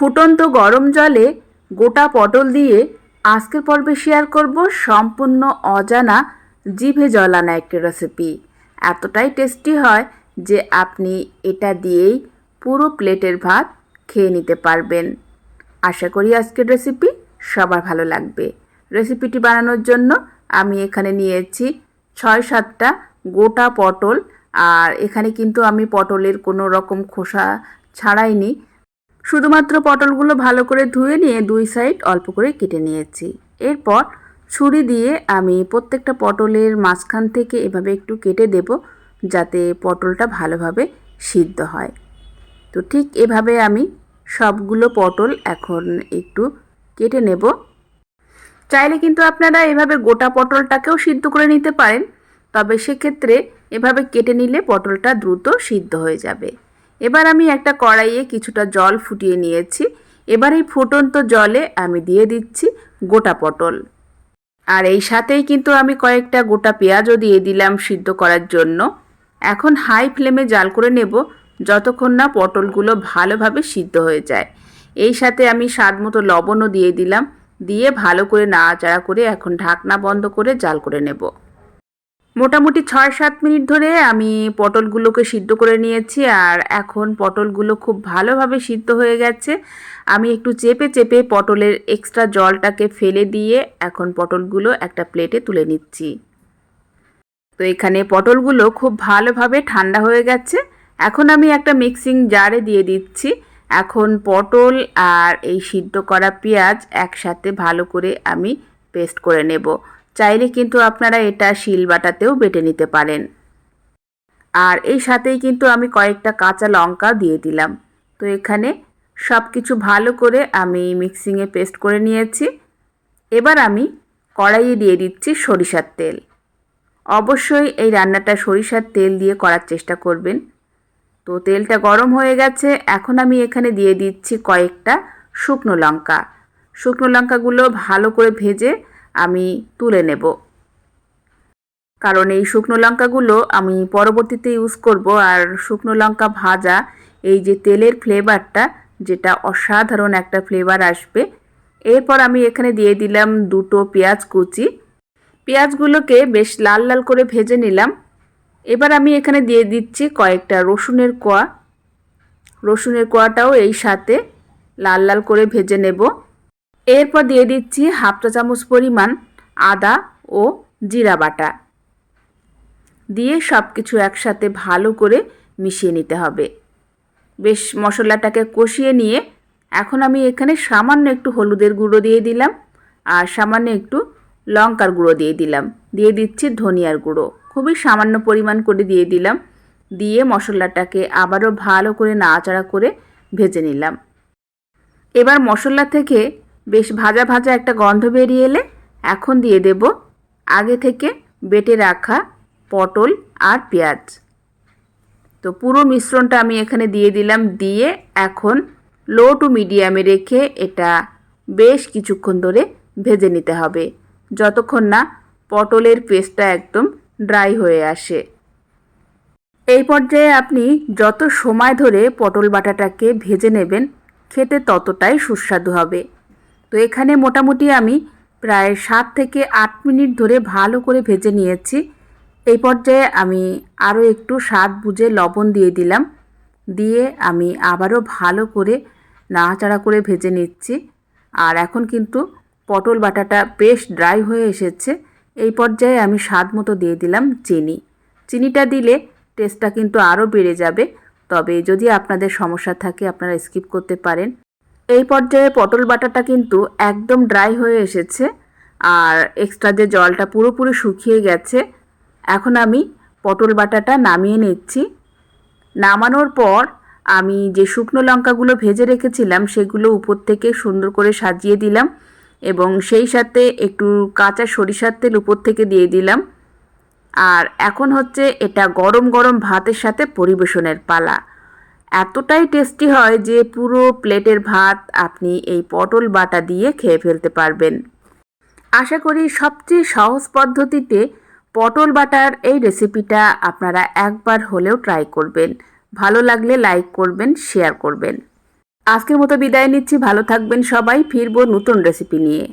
ফুটন্ত গরম জলে গোটা পটল দিয়ে আজকের পর্বে শেয়ার করব সম্পূর্ণ অজানা জিভে জলানা একটি রেসিপি এতটাই টেস্টি হয় যে আপনি এটা দিয়েই পুরো প্লেটের ভাত খেয়ে নিতে পারবেন। আশা করি আজকের রেসিপি সবার ভালো লাগবে। রেসিপিটি বানানোর জন্য আমি এখানে নিয়েছি ছয় সাতটা গোটা পটল, আর এখানে কিন্তু আমি পটলের কোনো রকম খোসা ছাড়াইনি। শুধুমাত্র পটলগুলো ভালো করে ধুয়ে নিয়ে দুই সাইড অল্প করে কেটে নিয়েছি। এরপর ছুরি দিয়ে আমি প্রত্যেকটা পটলের মাঝখান থেকে এভাবে একটু কেটে দেব যাতে পটলটা ভালোভাবে সিদ্ধ হয়। তো ঠিক এভাবে আমি সবগুলো পটল এখন একটু কেটে নেব। চাইলে কিন্তু আপনারা এভাবে গোটা পটলটাকেও সিদ্ধ করে নিতে পারেন, তবে সেক্ষেত্রে এভাবে কেটে নিলে পটলটা দ্রুত সিদ্ধ হয়ে যাবে। এবার আমি একটা কড়াইয়ে কিছুটা জল ফুটিয়ে নিয়েছি। এবার এই ফুটন্ত জলে আমি দিয়ে দিচ্ছি গোটা পটল। আর এই সাথেই কিন্তু আমি কয়েকটা গোটা পেঁয়াজও দিয়ে দিলাম সিদ্ধ করার জন্য। এখন হাই ফ্লেমে জাল করে নেব যতক্ষণ না পটলগুলো ভালোভাবে সিদ্ধ হয়ে যায়। এই সাথে আমি স্বাদ মতো লবণও দিয়ে দিলাম। দিয়ে ভালো করে নাড়াচাড়া করে এখন ঢাকনা বন্ধ করে জাল করে নেব। মোটামুটি ছয় সাত মিনিট ধরে আমি পটলগুলোকে সিদ্ধ করে নিয়েছি আর এখন পটলগুলো খুব ভালোভাবে সিদ্ধ হয়ে গেছে। আমি একটু চেপে চেপে পটলের এক্সট্রা জলটাকে ফেলে দিয়ে এখন পটলগুলো একটা প্লেটে তুলে নিচ্ছি। তো এখানে পটলগুলো খুব ভালোভাবে ঠান্ডা হয়ে গেছে। এখন আমি একটা মিক্সিং জারে দিয়ে দিচ্ছি। এখন পটল আর এই সিদ্ধ করা পেঁয়াজ একসাথে ভালো করে আমি পেস্ট করে নেব। চাইলে কিন্তু আপনারা এটা শিল বাটাতেও বেটে নিতে পারেন। আর এই সাথেই কিন্তু আমি কয়েকটা কাঁচা লঙ্কা দিয়ে দিলাম। তো এখানে সব কিছু ভালো করে আমি মিক্সিংয়ে পেস্ট করে নিয়েছি। এবার আমি কড়াইয়ে দিয়ে দিচ্ছি সরিষার তেল। অবশ্যই এই রান্নাটা সরিষার তেল দিয়ে করার চেষ্টা করবেন। তো তেলটা গরম হয়ে গেছে, এখন আমি এখানে দিয়ে দিচ্ছি কয়েকটা শুকনো লঙ্কা। শুকনো লঙ্কাগুলো ভালো করে ভেজে আমি তুলে নেব। কারণ এই শুকনো লঙ্কাগুলো আমি পরবর্তীতে ইউজ করব। আর শুকনো লঙ্কা ভাজা, এই যে তেলের ফ্লেভারটা যেটা অসাধারণ একটা ফ্লেভার আসবে। এরপর আমি এখানে দিয়ে দিলাম দুটো পেঁয়াজ কুচি। পেঁয়াজগুলোকে বেশ লাল লাল করে ভেজে নিলাম। এবার আমি এখানে দিয়ে দিচ্ছি কয়েকটা রসুনের কোয়া। রসুনের কোয়াটাও এই সাথে লাল লাল করে ভেজে নেব। এরপর দিয়ে দিচ্ছি হাফ চা চামচ পরিমাণ আদা ও জিরা বাটা। দিয়ে সব কিছু একসাথে ভালো করে মিশিয়ে নিতে হবে। বেশ মশলাটাকে কষিয়ে নিয়ে এখন আমি এখানে সামান্য একটু হলুদের গুঁড়ো দিয়ে দিলাম আর সামান্য একটু লঙ্কার গুঁড়ো দিয়ে দিলাম। দিয়ে দিচ্ছি ধনিয়ার গুঁড়ো। খুবই সামান্য পরিমাণ করে দিয়ে দিলাম। দিয়ে মশলাটাকে আবারও ভালো করে নাড়াচাড়া করে ভেজে নিলাম। এবার মশলা থেকে বেশ ভাজা ভাজা একটা গন্ধ বেরিয়ে এলে এখন দিয়ে দেব আগে থেকে বেটে রাখা পটল আর পেঁয়াজ। তো পুরো মিশ্রণটা আমি এখানে দিয়ে দিলাম, দিয়ে এখন লো টু মিডিয়ামে রেখে এটা বেশ কিছুক্ষণ ধরে ভেজে নিতে হবে, যতক্ষণ না পটলের পেস্টটা একদম ড্রাই হয়ে আসে। এই পর্যায়ে আপনি যত সময় ধরে পটল বাটাটাকে ভেজে নেবেন, খেতে ততটাই সুস্বাদু হবে। তো এখানে মোটামুটি আমি প্রায় সাত থেকে আট মিনিট ধরে ভালো করে ভেজে নিয়েছি। এই পর্যায়ে আমি আরও একটু স্বাদ বুঝে লবণ দিয়ে দিলাম। দিয়ে আমি আবারও ভালো করে নাড়াচাড়া করে ভেজে নিচ্ছি। আর এখন কিন্তু পটল বাটাটা বেশ ড্রাই হয়ে এসেছে। এই পর্যায়ে আমি স্বাদ মতো দিয়ে দিলাম চিনি। চিনিটা দিলে টেস্টটা কিন্তু আরও বেড়ে যাবে। তবে যদি আপনাদের সমস্যা থাকে, আপনারা স্কিপ করতে পারেন। এই পর্যায়ে পটল বাটাটা কিন্তু একদম ড্রাই হয়ে এসেছে আর এক্সট্রা যে জলটা পুরোপুরি শুকিয়ে গেছে, এখন আমি পটল বাটাটা নামিয়ে নিচ্ছি। নামানোর পর আমি যে শুকনো লঙ্কাগুলো ভেজে রেখেছিলাম সেগুলো উপর থেকে সুন্দর করে সাজিয়ে দিলাম এবং সেই সাথে একটু কাঁচা সরিষার তেল উপর থেকে দিয়ে দিলাম। আর এখন হচ্ছে এটা গরম গরম ভাতের সাথে পরিবেশনের পালা। এতটাই টেস্টি হয় যে পুরো প্লেটের ভাত আপনি এই পটল বাটা দিয়ে খেয়ে ফেলতে পারবেন। আশা করি সবচেয়ে সহজ পদ্ধতিতে পটল বাটার এই রেসিপিটা আপনারা একবার হলেও ট্রাই করবেন। ভালো লাগলে লাইক করবেন শেয়ার করবেন। আজকের মতো বিদায় নিচ্ছি। ভালো থাকবেন সবাই। ফিরবো নতুন রেসিপি নিয়ে।